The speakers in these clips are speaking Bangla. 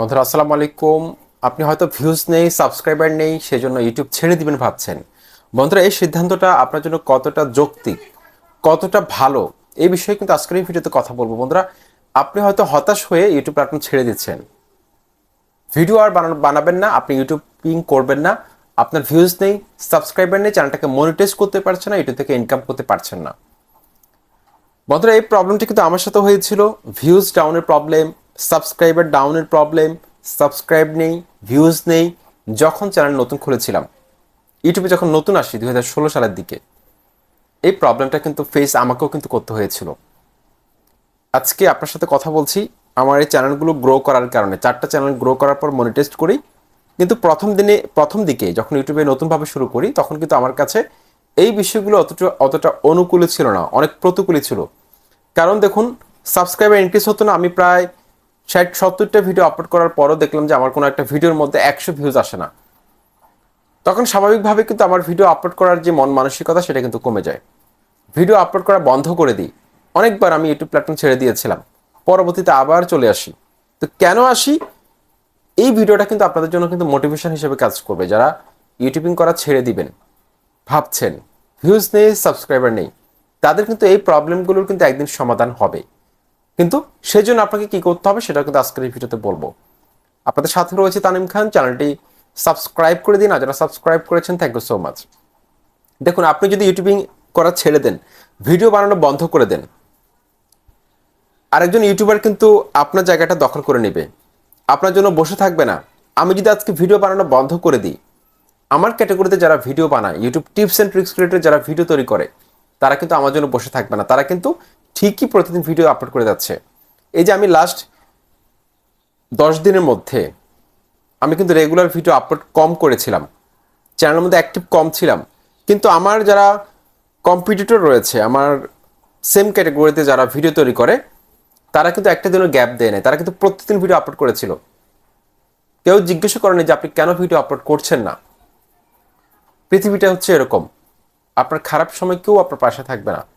বন্ধুরা, আসসালামু আলাইকুম। আপনি হয়তো ভিউজ নেই সাবস্ক্রাইবার নেই, সেজন্য ইউটিউব ছেড়ে দিবেন ভাবছেন। বন্ধুরা, এই সিদ্ধান্তটা আপনার জন্য কতটা যৌক্তিক, কতটা ভালো, এই বিষয়ে কিন্তু আজকের এই ভিডিওতে কথা বলব। বন্ধুরা, আপনি হয়তো হতাশ হয়ে ইউটিউব প্ল্যাটফর্ম ছেড়ে দিচ্ছেন। ভিডিও আর বানাবেন না, আপনি ইউটিউবিং করবেন না। আপনার ভিউজ নেই সাবস্ক্রাইবার নেই চ্যানেলটাকে মনিটাইজ করতে পারছেন না ইউটিউব থেকে ইনকাম করতে পারছেন না। বন্ধুরা, এই প্রবলেমটি কিন্তু আমার সাথে হয়েছিল। ভিউজ ডাউনের প্রবলেম সাবস্ক্রাইবার ডাউনের প্রবলেম, সাবস্ক্রাইব নেই, ভিউজ নেই, যখন চ্যানেল নতুন খুলেছিলাম। ইউটিউবে যখন নতুন আসি দু হাজার ষোলো সালের দিকে, এই প্রবলেমটা কিন্তু ফেস আমাকেও কিন্তু করতে হয়েছিল। আজকে আপনার সাথে কথা বলছি, আমার এই চ্যানেলগুলো গ্রো করার কারণে। চারটা চ্যানেল গ্রো করার পর মনিটাইজ করি, কিন্তু প্রথম দিনে, প্রথম দিকে যখন ইউটিউবে নতুনভাবে শুরু করি, তখন কিন্তু আমার কাছে এই বিষয়গুলো অতটা অতটা অনুকূলে ছিল না, অনেক প্রতিকূলে ছিল। কারণ দেখুন সাবস্ক্রাইবার ইনক্রিজ হতো না, আমি প্রায় ষাট, সত্তরটা ভিডিও আপলোড করার পরও দেখলাম যে আমার কোনো একটা ভিডিওর মধ্যে একশো ভিউজ আসে না। তখন স্বাভাবিকভাবে কিন্তু আমার ভিডিও আপলোড করার যে মন মানসিকতা, সেটা কিন্তু কমে যায়। ভিডিও আপলোড করা বন্ধ করে দিই। অনেকবার আমি ইউটিউব প্ল্যাটফর্ম ছেড়ে দিয়েছিলাম। পরবর্তীতে আবার চলে আসি। তো কেন আসি? এই ভিডিওটা কিন্তু আপনাদের জন্য কিন্তু মোটিভেশন হিসেবে কাজ করবে। যারা ইউটিউবিং করা ছেড়ে দিবেন, ভাবছেন ভিউজ নেই সাবস্ক্রাইবার নেই, তাদের কিন্তু এই প্রবলেমগুলোর কিন্তু একদিন সমাধান হবে। কিন্তু সেই জন্য আপনাকে কি করতে হবে সেটা কিন্তু আজকের এই ভিডিওতে বলব। আপনাদের সাথে রয়েছে তানিম খান, চ্যানেলটি সাবস্ক্রাইব করে দিন, আর যারা সাবস্ক্রাইব করেছেন থ্যাংক ইউ সো মাচ দেখুন, আপনি যদি ইউটিউবিং করা ছেড়ে দেন, ভিডিও বানানো বন্ধ করে দেন, আরেকজন ইউটিউবার কিন্তু আপনার জায়গাটা দখল করে নেবে। আপনার জন্য বসে থাকবে না। আমি যদি আজকে ভিডিও বানানো বন্ধ করে দিই, আমার ক্যাটাগরিতে যারা ভিডিও বানায়, YouTube tips and tricks related যারা ভিডিও তৈরি করে, তারা কিন্তু আমার জন্য বসে থাকবে না। তারা কিন্তু ঠিকই প্রতিদিন ভিডিও আপলোড করে যাচ্ছে। এই যে আমি লাস্ট দশ দিনের মধ্যে আমি কিন্তু রেগুলার ভিডিও আপলোড কম করেছিলাম। চ্যানেলের মধ্যে অ্যাক্টিভ কম ছিলাম। কিন্তু আমার যারা কম্পিটিটর রয়েছে, আমার সেম ক্যাটাগরিতে যারা ভিডিও তৈরি করে, তারা কিন্তু একটা দিনও গ্যাপ দেয় নাই। তারা কিন্তু প্রতিদিন ভিডিও আপলোড করেছিল। কেউ জিজ্ঞাসা করেনি যে আপনি কেন ভিডিও আপলোড করছেন না। পৃথিবীটা হচ্ছে এরকম। আপনার খারাপ সময় কেউ আপনার পাশে থাকবে না।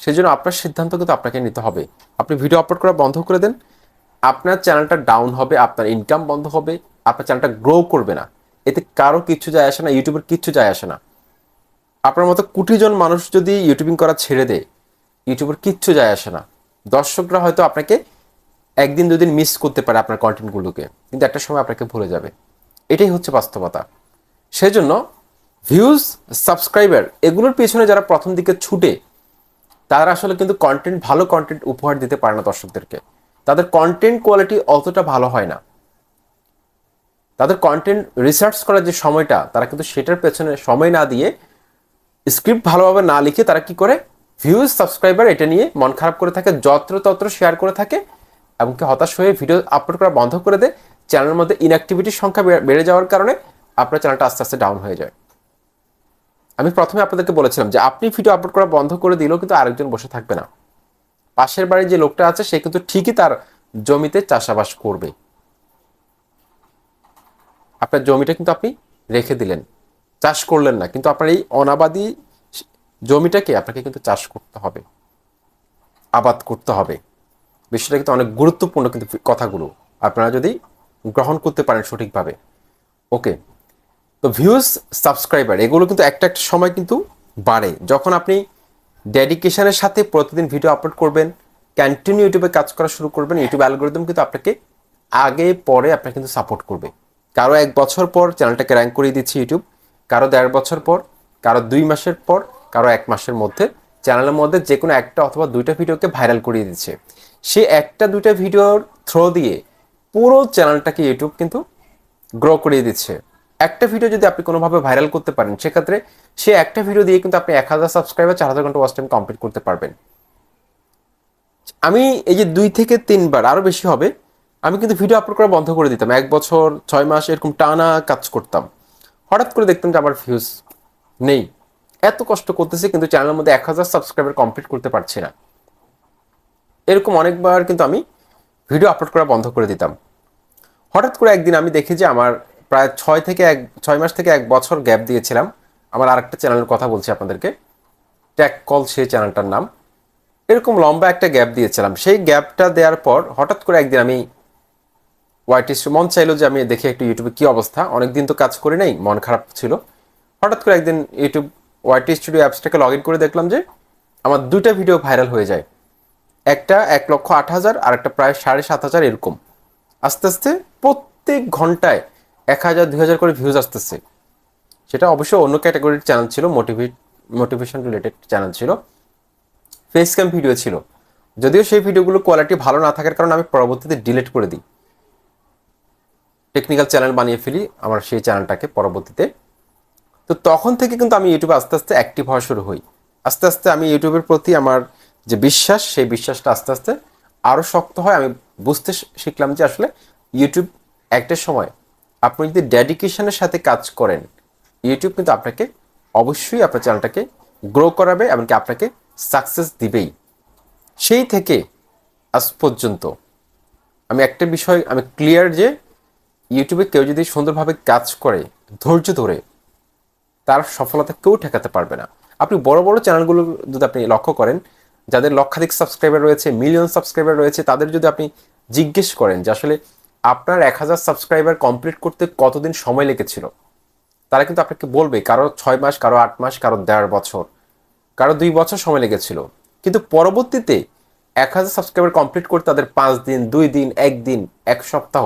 সেই জন্য আপনার সিদ্ধান্ত কিন্তু আপনাকে নিতে হবে। আপনি ভিডিও আপলোড করা বন্ধ করে দেন। আপনার চ্যানেলটা ডাউন হবে, আপনার ইনকাম বন্ধ হবে, আপনার চ্যানেলটা গ্রো করবে না। এতে কারও কিচ্ছু যায় আসে না ইউটিউবের কিচ্ছু যায় আসে না। আপনার মতো কোটি জন মানুষ যদি ইউটিউবিং করা ছেড়ে দেয় ইউটিউবের কিচ্ছু যায় আসে না। দর্শকরা হয়তো আপনাকে একদিন দুদিন মিস করতে পারে আপনার কন্টেন্টগুলোকে কিন্তু একটা সময় আপনাকে ভুলে যাবে। এটাই হচ্ছে বাস্তবতা। সেজন্য ভিউজ সাবস্ক্রাইবার এগুলোর পেছনে যারা প্রথম দিকে ছুটে তারা আসলে কিন্তু কন্টেন্ট ভালো কন্টেন্ট উপহার দিতে পারে না দর্শকদেরকে। তাদের কন্টেন্ট কোয়ালিটি অতটা ভালো হয় না। তাদের কন্টেন্ট রিসার্চ করার যে সময়টা, তারা কিন্তু সেটার পেছনে সময় না দিয়ে স্ক্রিপ্ট ভালোভাবে না লিখে তারা কি করে? ভিউজ সাবস্ক্রাইবার এটা নিয়ে মন খারাপ করে থাকে, যত্রতত্র শেয়ার করে থাকে এমনকি হতাশ হয়ে ভিডিও আপলোড করা বন্ধ করে দেয়। চ্যানেলের মধ্যে ইনঅ্যাক্টিভিটির সংখ্যা বেড়ে যাওয়ার কারণে আপনার চ্যানেলটা আস্তে আস্তে ডাউন হয়ে যায়। আমি প্রথমে আপনাদেরকে বলেছিলাম যে আপনি ভিডিও আপলোড করা বন্ধ করে দিলেও কিন্তু আরেকজন বসে থাকবে না। পাশের বাড়ির যে লোকটা আছে, সে কিন্তু ঠিকই তার জমিতে চাষাবাস করবে। আপনার জমিটা কিন্তু আপনি রেখে দিলেন। চাষ করলেন না, কিন্তু আপনার এই অনাবাদী জমিটাকে আপনাকে কিন্তু চাষ করতে হবে। আবাদ করতে হবে। বিষয়টা কিন্তু অনেক গুরুত্বপূর্ণ কিন্তু কথাগুলো। আপনারা যদি গ্রহণ করতে পারেন সঠিকভাবে। ওকে তো ভিউজ সাবস্ক্রাইবার এগুলো কিন্তু একটা একটা সময় কিন্তু বাড়ে। যখন আপনি ডেডিকেশনের সাথে প্রতিদিন ভিডিও আপলোড করবেন কন্টিনিউ ইউটিউবে কাজ করা শুরু করবেন ইউটিউব অ্যালগোরিদম কিন্তু আপনাকে আগে, পরে আপনাকে কিন্তু সাপোর্ট করবে। কারও এক বছর পর চ্যানেলটাকে র্যাঙ্ক করিয়ে দিচ্ছে ইউটিউব কারও দেড় বছর পর, কারও দুই মাসের পর, কারও এক মাসের মধ্যে চ্যানেলের মধ্যে যে কোনো একটা অথবা দুইটা ভিডিওকে ভাইরাল করিয়ে দিচ্ছে। সে একটা, দুইটা ভিডিওর থ্রো দিয়ে পুরো চ্যানেলটাকে ইউটিউব কিন্তু গ্রো করিয়ে দিচ্ছে। একটা ভিডিও যদি আপনি কোনোভাবে ভাইরাল করতে পারেন, সেক্ষেত্রে সে একটা ভিডিও দিয়ে কিন্তু আপনি এক হাজার সাবস্ক্রাইবার চার হাজার ঘণ্টা ওয়াচ টাইম কমপ্লিট করতে পারবেন। আমি এই যে দুই থেকে তিনবার আরও বেশি হবে, আমি কিন্তু ভিডিও আপলোড করা বন্ধ করে দিতাম। এক বছর, ছয় মাস এরকম টানা কাজ করতাম। হঠাৎ করে দেখতাম যে আমার ভিউজ নেই। এত কষ্ট করতেছি কিন্তু চ্যানেলের মধ্যে এক হাজার সাবস্ক্রাইবার কমপ্লিট করতে পারছি না। এরকম অনেকবার কিন্তু আমি ভিডিও আপলোড করা বন্ধ করে দিতাম। হঠাৎ করে একদিন আমি দেখি যে আমার প্রায় ছয় থেকে এক, ছয় মাস থেকে এক বছর গ্যাপ দিয়েছিলাম। আমার আরেকটা চ্যানেলের কথা বলছি আপনাদেরকে। ট্যাক কল সেই চ্যানেলটার নাম। এরকম লম্বা একটা গ্যাপ দিয়েছিলাম। সেই গ্যাপটা দেওয়ার পর হঠাৎ করে একদিন আমি ওয়াইটি মন চাইলো যে আমি দেখি একটু ইউটিউবে কী অবস্থা। অনেকদিন তো কাজ করি নাই, মন খারাপ ছিল। হঠাৎ করে একদিন ইউটিউব ওয়াইটি স্টুডিও অ্যাপসটাকে লগ ইন করে দেখলাম যে আমার দুইটা ভিডিও ভাইরাল হয়ে যায়। একটা এক লক্ষ আট হাজার আর একটা প্রায় সাড়ে সাত হাজার এরকম। আস্তে আস্তে প্রত্যেক ঘন্টায় এক হাজার, দুই হাজার করে ভিউজ আসতেছে। সেটা অবশ্য অন্য ক্যাটাগরির চ্যানেল ছিল মোটিভেট মোটিভেশন রিলেটেড চ্যানেল ছিল। ফেস ক্যাম ভিডিও ছিল। যদিও সেই ভিডিওগুলো কোয়ালিটি ভালো না থাকার কারণে আমি পরবর্তীতে ডিলিট করে দিই। টেকনিক্যাল চ্যানেল বানিয়ে ফেলি, আমার সেই চ্যানেলটাকে পরবর্তীতে। তো তখন থেকে কিন্তু আমি ইউটিউবে আস্তে আস্তে অ্যাক্টিভ হওয়া শুরু হই। আস্তে আস্তে আমি ইউটিউবের প্রতি আমার যে বিশ্বাস, সেই বিশ্বাসটা আস্তে আস্তে আরও শক্ত হয়। আমি বুঝতে শিখলাম যে আসলে ইউটিউব একটা সময় আপনি যদি ডেডিকেশনের সাথে কাজ করেন ইউটিউব কিন্তু আপনাকে অবশ্যই আপনার চ্যানেলটাকে গ্রো করাবে এমনকি আপনাকে সাকসেস দিবেই। সেই থেকে আজ পর্যন্ত আমি একটা বিষয়, আমি ক্লিয়ার যে ইউটিউবে কেউ যদি সুন্দরভাবে কাজ করে, ধৈর্য ধরে, তার সফলতা কেউ ঠেকাতে পারবে না। আপনি বড় বড় চ্যানেলগুলো যদি আপনি লক্ষ্য করেন, যাদের লক্ষাধিক সাবস্ক্রাইবার রয়েছে মিলিয়ন সাবস্ক্রাইবার রয়েছে, তাদের যদি আপনি জিজ্ঞেস করেন যে আসলে আপনার এক হাজার সাবস্ক্রাইবার কমপ্লিট করতে কতদিন সময় লেগেছিল? তারা কিন্তু আপনাকে বলবে, কারও ছয় মাস, কারও আট মাস, কারও দেড় বছর, কারও দুই বছর সময় লেগেছিল। কিন্তু পরবর্তীতে এক হাজার সাবস্ক্রাইবার কমপ্লিট করতে তাদের পাঁচ দিন, দুই দিন একদিন এক সপ্তাহ,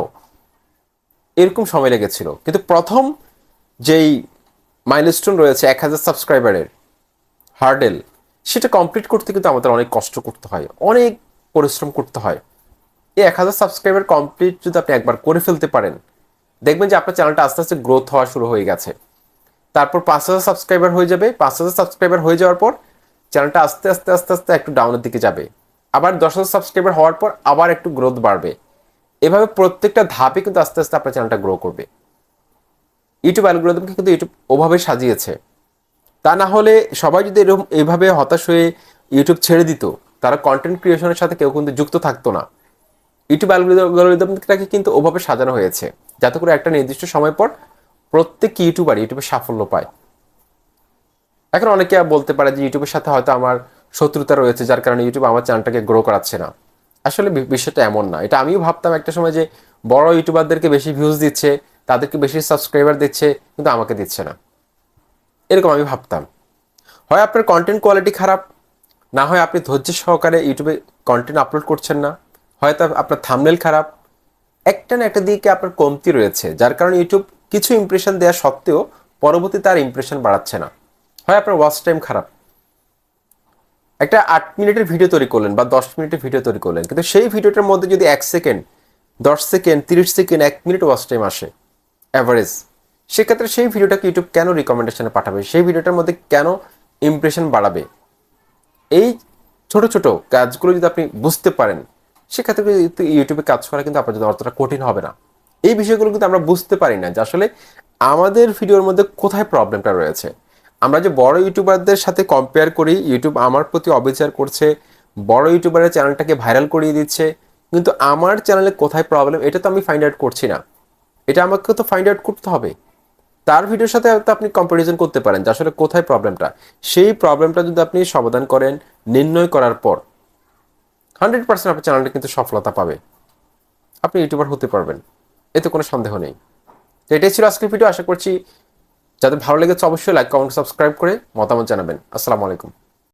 এরকম সময় লেগেছিল। কিন্তু প্রথম যেই মাইলস্টোন রয়েছে এক হাজার সাবস্ক্রাইবারের হার্ডেল সেটা কমপ্লিট করতে কিন্তু আমাদের অনেক কষ্ট করতে হয়, অনেক পরিশ্রম করতে হয়। এই এক হাজার সাবস্ক্রাইবার কমপ্লিট যদি আপনি একবার করে ফেলতে পারেন, দেখবেন যে আপনার চ্যানেলটা আস্তে আস্তে গ্রোথ হওয়া শুরু হয়ে গেছে। তারপর পাঁচ হাজার সাবস্ক্রাইবার হয়ে যাবে। পাঁচ হাজার সাবস্ক্রাইবার হয়ে যাওয়ার পর চ্যানেলটা আস্তে আস্তে আস্তে আস্তে একটু ডাউনের দিকে যাবে। আবার দশ হাজার সাবস্ক্রাইবার হওয়ার পর আবার একটু গ্রোথ বাড়বে। এভাবে প্রত্যেকটা ধাপে কিন্তু আস্তে আস্তে আপনার চ্যানেলটা গ্রো করবে। ইউটিউব অ্যালগোরিদমকে কিন্তু ইউটিউব ওভাবে সাজিয়েছে। তা না হলে সবাই যদি এরকম এইভাবে হতাশ হয়ে ইউটিউব ছেড়ে দিত তারা কন্টেন্ট ক্রিয়েশনের সাথে কেউ কিন্তু যুক্ত থাকতো না। ইউটিউব অ্যালগোরিদমটাকে কিন্তু ওভাবে সাজানো হয়েছে। যাতে করে একটা নির্দিষ্ট সময় পর প্রত্যেক ইউটিউবার ইউটিউবে সাফল্য পায়। এখন অনেকে বলতে পারে যে ইউটিউবের সাথে হয়তো আমার শত্রুতা রয়েছে, যার কারণে ইউটিউব আমার চ্যানেলটাকে গ্রো করাচ্ছে না। আসলে বিষয়টা এমন না। এটা আমিও ভাবতাম একটা সময় যে বড় ইউটিউবারদেরকে বেশি ভিউজ দিচ্ছে, তাদেরকে বেশি সাবস্ক্রাইবার দিচ্ছে, কিন্তু আমাকে দিচ্ছে না। এরকম আমি ভাবতাম। হয় আপনার কন্টেন্ট কোয়ালিটি খারাপ, না হয় আপনি ধৈর্য সহকারে ইউটিউবে কন্টেন্ট আপলোড করছেন না। হয়তো আপনার থামনেল খারাপ। একটা না একটা দিকে আপনার কমতি রয়েছে, যার কারণে ইউটিউব কিছু ইমপ্রেশন দেওয়া সত্ত্বেও পরবর্তীতে আর ইমপ্রেশন বাড়াচ্ছে না। হয় আপনার ওয়াচ টাইম খারাপ। একটা আট মিনিটের ভিডিও তৈরি করলেন বা দশ মিনিটের ভিডিও তৈরি করলেন, কিন্তু সেই ভিডিওটার মধ্যে যদি এক সেকেন্ড দশ সেকেন্ড তিরিশ সেকেন্ড এক মিনিট ওয়াচ টাইম আসে অ্যাভারেজ সেক্ষেত্রে সেই ভিডিওটাকে ইউটিউব কেন রিকমেন্ডেশনে পাঠাবে? সেই ভিডিওটার মধ্যে কেন ইমপ্রেশন বাড়াবে? এই ছোট ছোট কাজগুলো যদি আপনি বুঝতে পারেন সেক্ষেত্রে ইউটিউবে কাজ করা কিন্তু আপনার জন্য অতটা কঠিন হবে না। এই বিষয়গুলো কিন্তু আমরা বুঝতে পারি না যে আসলে আমাদের ভিডিওর মধ্যে কোথায় প্রবলেমটা রয়েছে। আমরা যে বড় ইউটিউবারদের সাথে কম্পেয়ার করি ইউটিউব আমার প্রতি অবিচার করছে, বড় ইউটিউবারের চ্যানেলটাকে ভাইরাল করিয়ে দিচ্ছে, কিন্তু আমার চ্যানেলে কোথায় প্রবলেম এটা তো আমি ফাইন্ড আউট করছি না। এটা আমাকে তো ফাইন্ড আউট করতে হবে। তার ভিডিওর সাথে হয়তো আপনি কম্পারিজন করতে পারেন যে আসলে কোথায় প্রবলেমটা সেই প্রবলেমটা যদি আপনি সমাধান করেন, নির্ণয় করার পর হান্ড্রেড পার্সেন্ট আপনার চ্যানেলটা কিন্তু সফলতা পাবে। আপনি ইউটিউবার হতে পারবেন, এতে কোনো সন্দেহ নেই। তো এটাই ছিল আজকের ভিডিও আশা করছি যাদের ভালো লেগেছে অবশ্যই লাইক কমেন্ট সাবস্ক্রাইব করে মতামত জানাবেন। আসসালামু আলাইকুম।